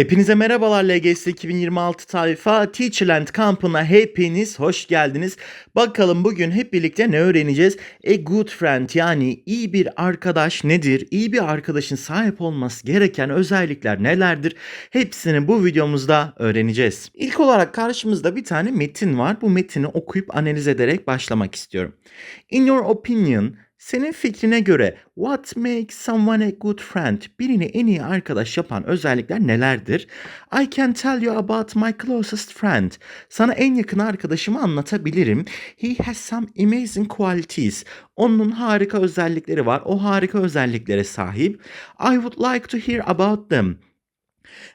Hepinize merhabalar LGS 2026 tayfa Teacherland kampına hepiniz hoş geldiniz. Bakalım bugün hep birlikte ne öğreneceğiz? A good friend yani iyi bir arkadaş nedir? İyi bir arkadaşın sahip olması gereken özellikler nelerdir? Hepsini bu videomuzda öğreneceğiz. İlk olarak karşımızda bir tane metin var. Bu metini okuyup analiz ederek başlamak istiyorum. In your opinion senin fikrine göre what makes someone a good friend? Birini en iyi arkadaş yapan özellikler nelerdir? I can tell you about my closest friend. Sana en yakın arkadaşımı anlatabilirim. He has some amazing qualities. Onun harika özellikleri var. O harika özelliklere sahip. I would like to hear about them.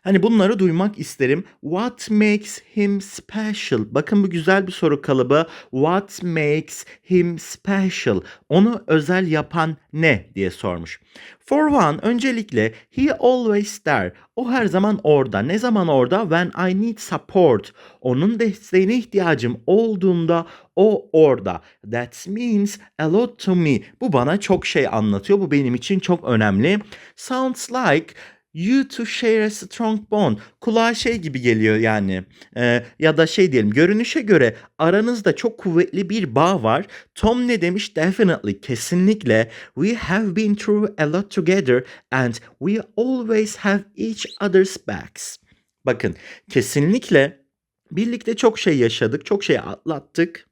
Hani bunları duymak isterim. What makes him special? Bakın bu güzel bir soru kalıbı. What makes him special? Onu özel yapan ne diye sormuş. For one, öncelikle he always there. O her zaman orada. Ne zaman orada? When I need support. Onun desteğine ihtiyacım olduğunda o orada. That means a lot to me. Bu bana çok şey anlatıyor. Bu benim için çok önemli. Sounds like You to share a strong bond. Kulağa şey gibi geliyor yani. Ee, ya da şey diyelim görünüşe göre aranızda çok kuvvetli bir bağ var. Tom ne demiş? Definitely, kesinlikle. We have been through a lot together and we always have each other's backs. Bakın kesinlikle birlikte çok şey yaşadık, çok şey atlattık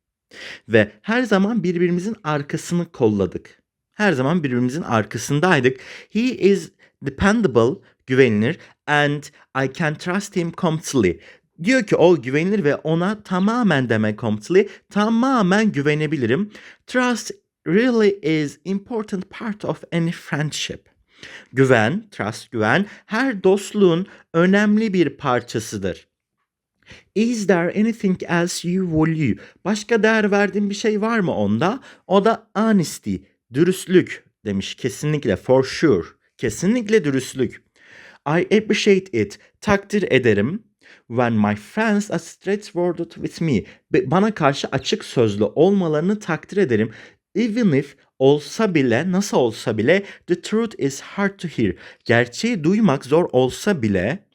ve her zaman birbirimizin arkasını kolladık. Her zaman birbirimizin arkasındaydık. He is dependable, güvenilir and I can trust him completely. Diyor ki o güvenilir ve ona tamamen demek completely, tamamen güvenebilirim. Trust really is important part of any friendship. Güven, trust güven her dostluğun önemli bir parçasıdır. Is there anything else you value? Başka değer verdiğin bir şey var mı onda? O da honesty, dürüstlük demiş kesinlikle for sure. Kesinlikle dürüstlük. I appreciate it. Takdir ederim. When my friends are straightforward with me. Bana karşı açık sözlü olmalarını takdir ederim. Even if olsa bile, nasıl olsa bile the truth is hard to hear. Gerçeği duymak zor olsa bile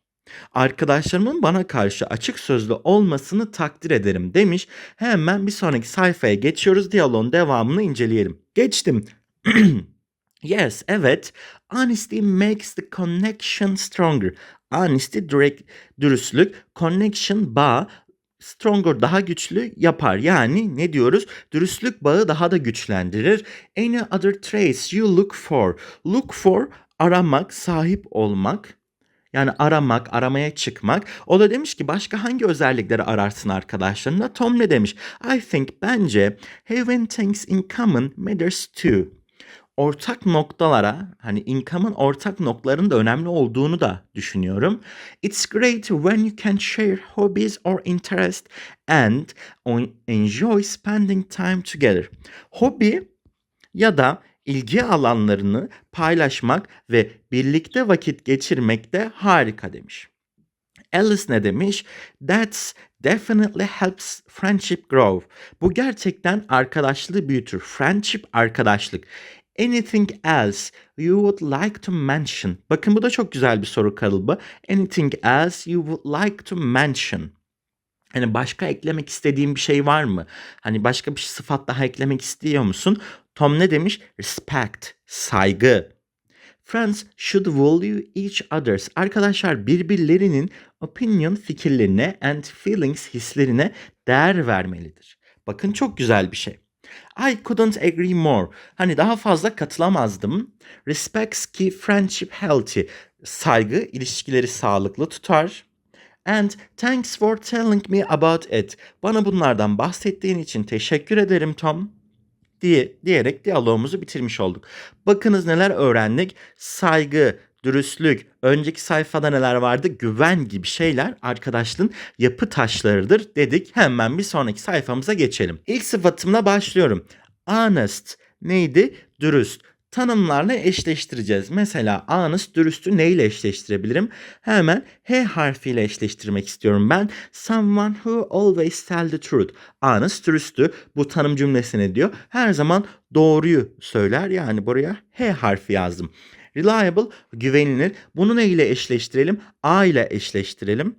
arkadaşlarımın bana karşı açık sözlü olmasını takdir ederim demiş. Hemen bir sonraki sayfaya geçiyoruz. Diyaloğun devamını inceleyelim. Geçtim. Yes, evet. Honesty makes the connection stronger. Honesty direkt dürüstlük, connection bağ stronger daha güçlü yapar. Yani ne diyoruz? Dürüstlük bağı daha da güçlendirir. Any other traits you look for. Look for aramak, sahip olmak. Yani aramak, aramaya çıkmak. O da demiş ki başka hangi özellikleri ararsın arkadaşlarına? Tom ne demiş? I think bence having things in common matters too ortak noktalara hani income'ın ortak noktaların da önemli olduğunu da düşünüyorum. It's great when you can share hobbies or interest and enjoy spending time together. Hobi ya da ilgi alanlarını paylaşmak ve birlikte vakit geçirmek de harika demiş. Alice ne demiş? That's definitely helps friendship grow. Bu gerçekten arkadaşlığı büyütür. Friendship arkadaşlık. Anything else you would like to mention? Bakın bu da çok güzel bir soru kalıbı. Anything else you would like to mention? Hani başka eklemek istediğin bir şey var mı? Hani başka bir sıfat daha eklemek istiyor musun? Tom ne demiş? Respect, saygı. Friends should value each others. Arkadaşlar birbirlerinin opinion fikirlerine and feelings hislerine değer vermelidir. Bakın çok güzel bir şey. I couldn't agree more. Hani daha fazla katılamazdım. Respects keep friendship healthy. Saygı ilişkileri sağlıklı tutar. And thanks for telling me about it. Bana bunlardan bahsettiğin için teşekkür ederim Tom diye diyerek diyalogumuzu bitirmiş olduk. Bakınız neler öğrendik. Saygı, dürüstlük, önceki sayfada neler vardı? Güven gibi şeyler arkadaşlığın yapı taşlarıdır dedik. Hemen bir sonraki sayfamıza geçelim. İlk sıfatımla başlıyorum. Honest neydi? Dürüst. Tanımlarla eşleştireceğiz. Mesela honest, dürüstü neyle eşleştirebilirim? Hemen H harfiyle eşleştirmek istiyorum ben. Someone who always tell the truth. Honest, dürüstü. Bu tanım cümlesine diyor. Her zaman doğruyu söyler. Yani buraya H harfi yazdım. Reliable güvenilir. Bunu ne ile eşleştirelim? A ile eşleştirelim.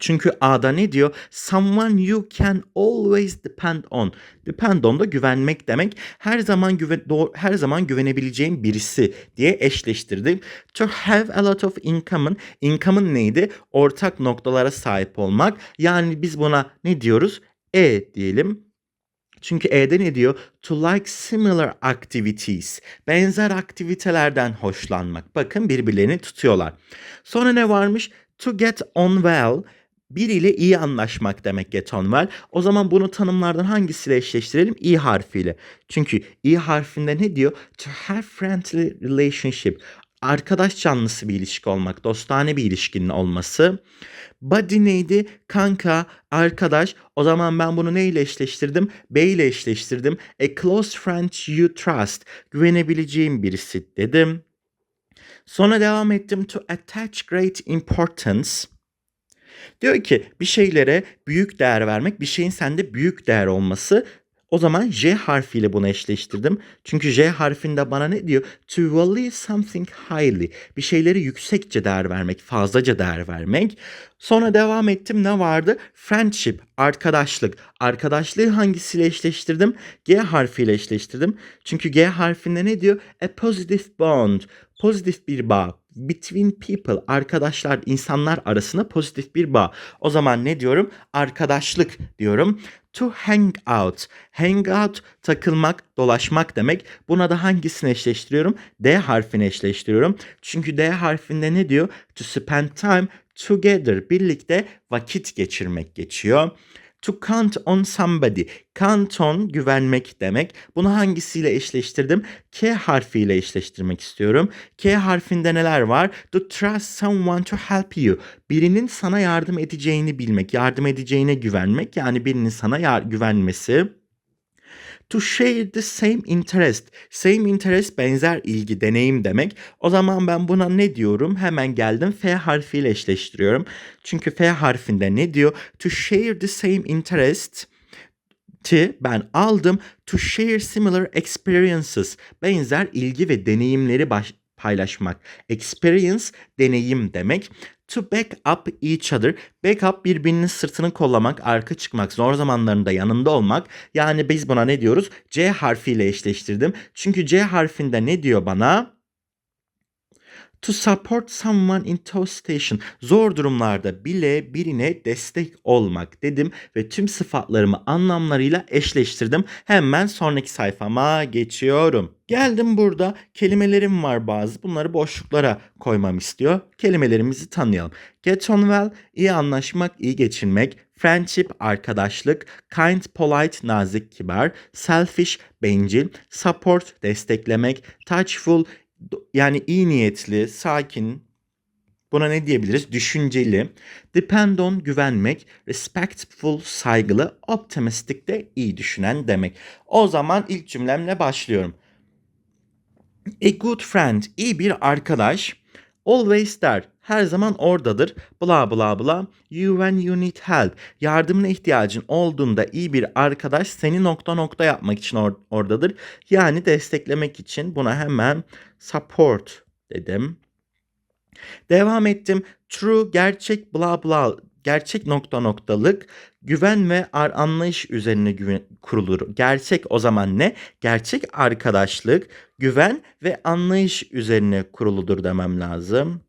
Çünkü A'da ne diyor? Someone you can always depend on. Depend on da güvenmek demek. Her zaman güven her zaman güvenebileceğim birisi diye eşleştirdim. To have a lot of income'ın income'ın neydi? Ortak noktalara sahip olmak. Yani biz buna ne diyoruz? E diyelim. Çünkü E'de ne diyor? To like similar activities. Benzer aktivitelerden hoşlanmak. Bakın birbirlerini tutuyorlar. Sonra ne varmış? To get on well. Biriyle iyi anlaşmak demek get on well. O zaman bunu tanımlardan hangisiyle eşleştirelim? İ harfiyle. Çünkü İ harfinde ne diyor? To have friendly relationship. Arkadaş canlısı bir ilişki olmak, dostane bir ilişkinin olması. Buddy neydi? Kanka, arkadaş. O zaman ben bunu neyle eşleştirdim? B ile eşleştirdim. A close friend you trust. Güvenebileceğim birisi dedim. Sonra devam ettim. To attach great importance. Diyor ki bir şeylere büyük değer vermek, bir şeyin sende büyük değer olması. O zaman J harfiyle bunu eşleştirdim. Çünkü J harfinde bana ne diyor? To value something highly. Bir şeyleri yüksekçe değer vermek, fazlaca değer vermek. Sonra devam ettim. Ne vardı? Friendship, arkadaşlık. Arkadaşlığı hangisiyle eşleştirdim? G harfiyle eşleştirdim. Çünkü G harfinde ne diyor? A positive bond. Pozitif bir bağ. Between people, arkadaşlar, insanlar arasında pozitif bir bağ. O zaman ne diyorum? Arkadaşlık diyorum. To hang out. Hang out takılmak, dolaşmak demek. Buna da hangisini eşleştiriyorum? D harfini eşleştiriyorum. Çünkü D harfinde ne diyor? To spend time together. Birlikte vakit geçirmek geçiyor. To count on somebody. Count on güvenmek demek. Bunu hangisiyle eşleştirdim? K harfiyle eşleştirmek istiyorum. K harfinde neler var? To trust someone to help you. Birinin sana yardım edeceğini bilmek, yardım edeceğine güvenmek. Yani birinin sana güvenmesi. To share the same interest. Same interest benzer ilgi, deneyim demek. O zaman ben buna ne diyorum? Hemen geldim F harfiyle eşleştiriyorum. Çünkü F harfinde ne diyor? To share the same interest ben aldım. To share similar experiences. Benzer ilgi ve deneyimleri baş- paylaşmak. Experience deneyim demek. To back up each other. Back up birbirinin sırtını kollamak, arka çıkmak, zor zamanlarında yanında olmak. Yani biz buna ne diyoruz? C harfiyle eşleştirdim. Çünkü C harfinde ne diyor bana? To support someone in tough station. Zor durumlarda bile birine destek olmak dedim ve tüm sıfatlarımı anlamlarıyla eşleştirdim. Hemen sonraki sayfama geçiyorum. Geldim burada kelimelerim var bazı. Bunları boşluklara koymam istiyor. Kelimelerimizi tanıyalım. Get on well, iyi anlaşmak, iyi geçinmek. Friendship, arkadaşlık. Kind, polite, nazik, kibar. Selfish, bencil. Support, desteklemek. Touchful, yani iyi niyetli, sakin, buna ne diyebiliriz? Düşünceli. Depend on güvenmek. Respectful saygılı. Optimistic de iyi düşünen demek. O zaman ilk cümlemle başlıyorum. A good friend iyi bir arkadaş. Always there her zaman oradadır. Bla bla bla. You when you need help. Yardımına ihtiyacın olduğunda iyi bir arkadaş seni nokta nokta yapmak için or- oradadır. Yani desteklemek için buna hemen support dedim. Devam ettim. True, gerçek, bla bla, gerçek nokta noktalık, güven ve anlayış üzerine güven kurulur. Gerçek o zaman ne? Gerçek arkadaşlık, güven ve anlayış üzerine kuruludur demem lazım.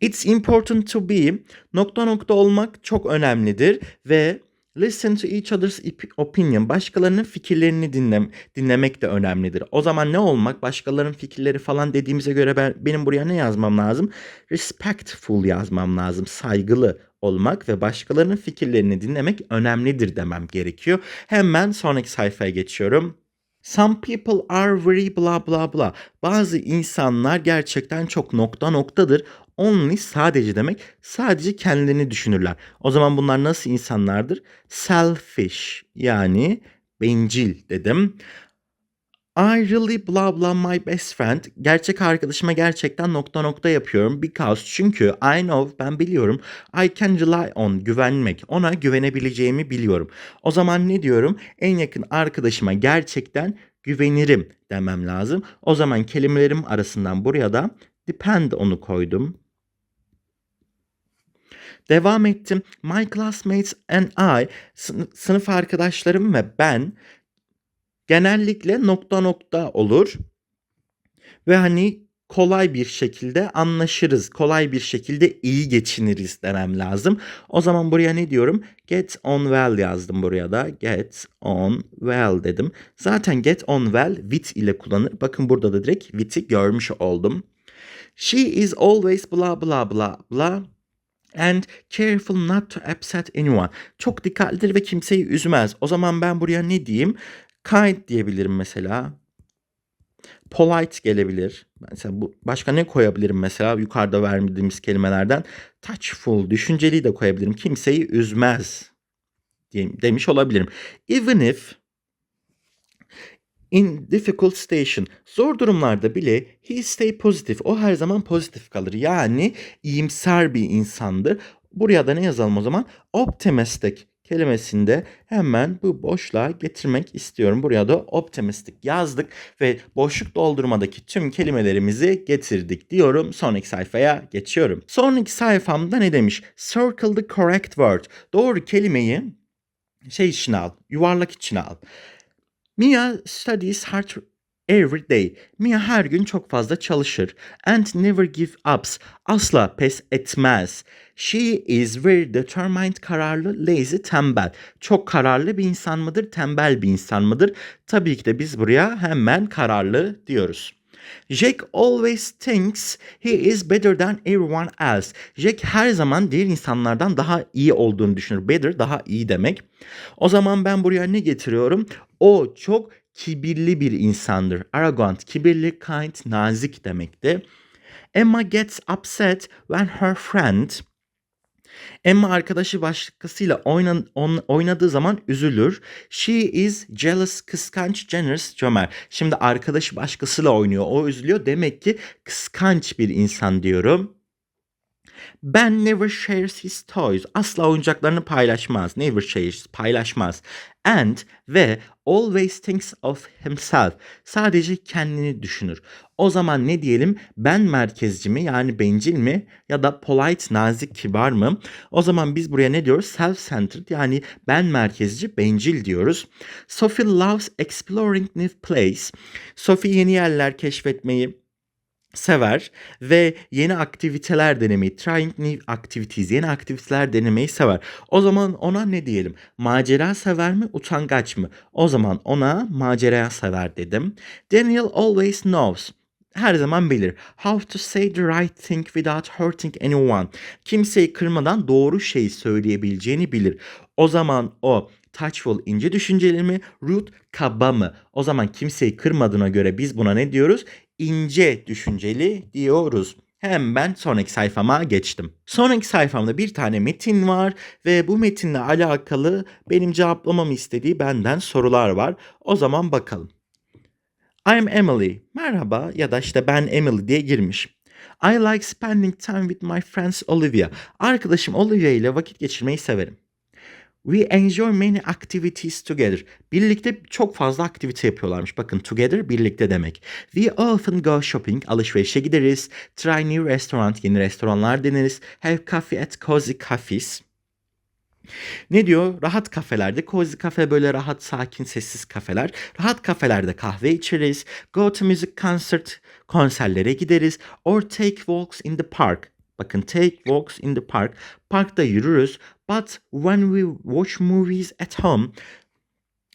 It's important to be nokta nokta olmak çok önemlidir ve listen to each other's opinion başkalarının fikirlerini dinlem dinlemek de önemlidir. O zaman ne olmak? Başkalarının fikirleri falan dediğimize göre ben benim buraya ne yazmam lazım? Respectful yazmam lazım. Saygılı olmak ve başkalarının fikirlerini dinlemek önemlidir demem gerekiyor. Hemen sonraki sayfaya geçiyorum. Some people are very blah blah blah. Bazı insanlar gerçekten çok nokta noktadır. Only sadece demek sadece kendilerini düşünürler. O zaman bunlar nasıl insanlardır? Selfish yani bencil dedim. I really blah blah my best friend. Gerçek arkadaşıma gerçekten nokta nokta yapıyorum. Because çünkü I know ben biliyorum. I can rely on güvenmek. Ona güvenebileceğimi biliyorum. O zaman ne diyorum? En yakın arkadaşıma gerçekten güvenirim demem lazım. O zaman kelimelerim arasından buraya da depend onu koydum. Devam ettim. My classmates and I, sın- sınıf arkadaşlarım ve ben genellikle nokta nokta olur. Ve hani kolay bir şekilde anlaşırız. Kolay bir şekilde iyi geçiniriz demem lazım. O zaman buraya ne diyorum? Get on well yazdım buraya da. Get on well dedim. Zaten get on well with ile kullanır. Bakın burada da direkt with'i görmüş oldum. She is always blah blah blah blah. And careful not to upset anyone. Çok dikkatlidir ve kimseyi üzmez. O zaman ben buraya ne diyeyim? Kind diyebilirim mesela. Polite gelebilir. Mesela bu başka ne koyabilirim mesela yukarıda vermediğimiz kelimelerden? Touchful, düşünceli de koyabilirim. Kimseyi üzmez demiş olabilirim. Even if in difficult station. Zor durumlarda bile he stay positive. O her zaman pozitif kalır. Yani iyimser bir insandır. Buraya da ne yazalım o zaman? Optimistic kelimesinde hemen bu boşluğa getirmek istiyorum. Buraya da optimistic yazdık ve boşluk doldurmadaki tüm kelimelerimizi getirdik diyorum. Sonraki sayfaya geçiyorum. Sonraki sayfamda ne demiş? Circle the correct word. Doğru kelimeyi şey içine al, yuvarlak içine al. Mia studies hard every day. Mia her gün çok fazla çalışır. And never give ups. Asla pes etmez. She is very determined, kararlı, lazy, tembel. Çok kararlı bir insan mıdır, tembel bir insan mıdır? Tabii ki de biz buraya hemen kararlı diyoruz. Jack always thinks he is better than everyone else. Jack her zaman diğer insanlardan daha iyi olduğunu düşünür. Better daha iyi demek. O zaman ben buraya ne getiriyorum? O çok kibirli bir insandır. Arrogant, kibirli, kind, nazik demekti. Emma gets upset when her friend Emma arkadaşı başkasıyla oynan, on- oynadığı zaman üzülür. She is jealous, kıskanç, generous, cömert. Şimdi arkadaşı başkasıyla oynuyor, o üzülüyor. Demek ki kıskanç bir insan diyorum. Ben never shares his toys. Asla oyuncaklarını paylaşmaz. Never shares, paylaşmaz. And ve always thinks of himself. Sadece kendini düşünür. O zaman ne diyelim? Ben merkezci mi yani bencil mi ya da polite, nazik, kibar mı? O zaman biz buraya ne diyoruz? Self-centered yani ben merkezci, bencil diyoruz. Sophie loves exploring new place. Sophie yeni yerler keşfetmeyi, sever ve yeni aktiviteler denemeyi, trying new activities, yeni aktiviteler denemeyi sever. O zaman ona ne diyelim? Macera sever mi, utangaç mı? O zaman ona macera sever dedim. Daniel always knows. Her zaman bilir. How to say the right thing without hurting anyone. Kimseyi kırmadan doğru şeyi söyleyebileceğini bilir. O zaman o touchful ince düşünceli mi, rude kaba mı? O zaman kimseyi kırmadığına göre biz buna ne diyoruz? İnce düşünceli diyoruz. Hem ben sonraki sayfama geçtim. Sonraki sayfamda bir tane metin var ve bu metinle alakalı benim cevaplamamı istediği benden sorular var. O zaman bakalım. I'm Emily. Merhaba ya da işte ben Emily diye girmiş. I like spending time with my friends Olivia. Arkadaşım Olivia ile vakit geçirmeyi severim. We enjoy many activities together. Birlikte çok fazla aktivite yapıyorlarmış. Bakın together birlikte demek. We often go shopping. Alışverişe gideriz. Try new restaurant. Yeni restoranlar deneriz. Have coffee at cozy cafes. Ne diyor? Rahat kafelerde. Cozy kafe böyle rahat, sakin, sessiz kafeler. Rahat kafelerde kahve içeriz. Go to music concert. Konserlere gideriz. Or take walks in the park. Bakın take walks in the park. Parkta yürürüz. But when we watch movies at home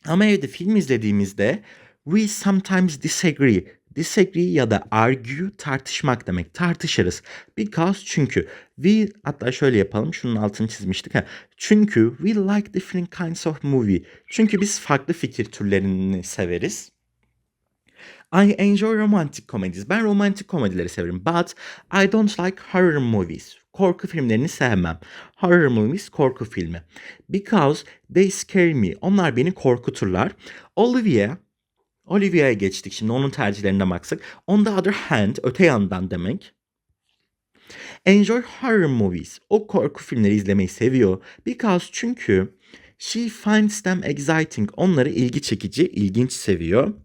ama evde film izlediğimizde we sometimes disagree. Disagree ya da argue tartışmak demek. Tartışırız. Because çünkü we hatta şöyle yapalım. Şunun altını çizmiştik. Ha. Çünkü we like different kinds of movie. Çünkü biz farklı fikir türlerini severiz. I enjoy romantic comedies. Ben romantik komedileri severim. But I don't like horror movies. Korku filmlerini sevmem. Horror movies korku filmi. Because they scare me. Onlar beni korkuturlar. Olivia Olivia'ya geçtik şimdi onun tercihlerinden baksak. On the other hand öte yandan demek. Enjoy horror movies. O korku filmleri izlemeyi seviyor. Because çünkü she finds them exciting. Onları ilgi çekici, ilginç seviyor.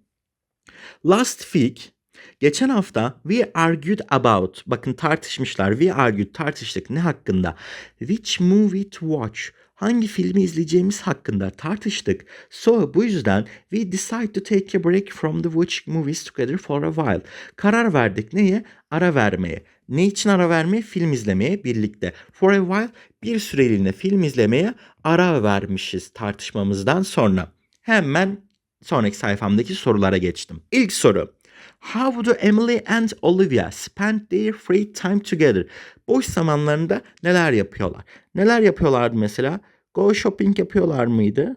Last week geçen hafta we argued about bakın tartışmışlar. We argued tartıştık ne hakkında? Which movie to watch? Hangi filmi izleyeceğimiz hakkında tartıştık. So bu yüzden we decide to take a break from the watching movies together for a while. Karar verdik neye? Ara vermeye. Ne için ara vermeye? Film izlemeye birlikte. For a while bir süreliğine film izlemeye ara vermişiz tartışmamızdan sonra. Hemen sonraki sayfamdaki sorulara geçtim. İlk soru. How do Emily and Olivia spend their free time together? Boş zamanlarında neler yapıyorlar? Neler yapıyorlardı mesela? Go shopping yapıyorlar mıydı?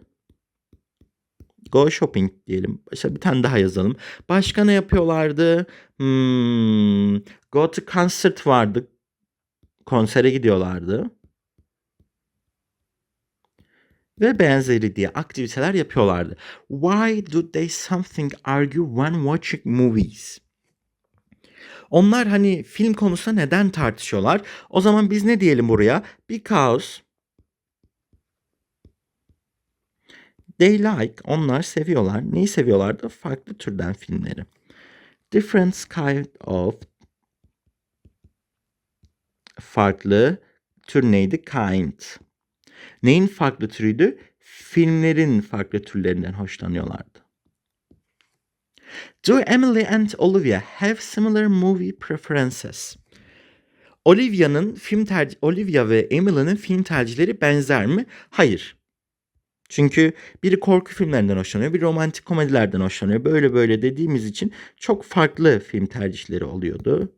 Go shopping diyelim. Başka bir tane daha yazalım. Başka ne yapıyorlardı? Hmm, go to concert vardı. Konsere gidiyorlardı. Ve benzeri diye aktiviteler yapıyorlardı. Why do they something argue when watching movies? Onlar hani film konusunda neden tartışıyorlar? O zaman biz ne diyelim buraya? Because they like, onlar seviyorlar. Neyi seviyorlardı? Farklı türden filmleri. Different kind of farklı tür neydi? Kind. Neyin farklı türüydü? Filmlerin farklı türlerinden hoşlanıyorlardı. Do Emily and Olivia have similar movie preferences? Olivia'nın film tercih Olivia ve Emily'nin film tercihleri benzer mi? Hayır. Çünkü biri korku filmlerinden hoşlanıyor, biri romantik komedilerden hoşlanıyor. Böyle böyle dediğimiz için çok farklı film tercihleri oluyordu.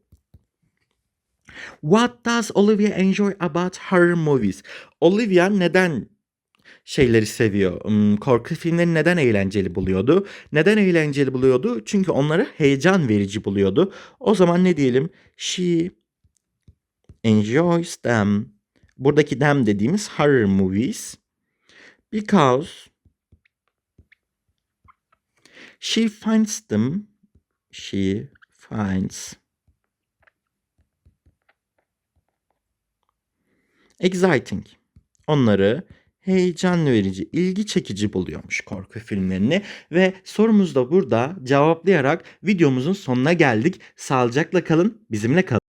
What does Olivia enjoy about horror movies? Olivia neden şeyleri seviyor? Hmm, korku filmleri neden eğlenceli buluyordu? Neden eğlenceli buluyordu? Çünkü onları heyecan verici buluyordu. O zaman ne diyelim? She enjoys them. Buradaki them dediğimiz horror movies. Because she finds them she finds exciting. Onları heyecan verici, ilgi çekici buluyormuş korku filmlerini ve sorumuzu da burada cevaplayarak videomuzun sonuna geldik. Sağlıcakla kalın, bizimle kalın.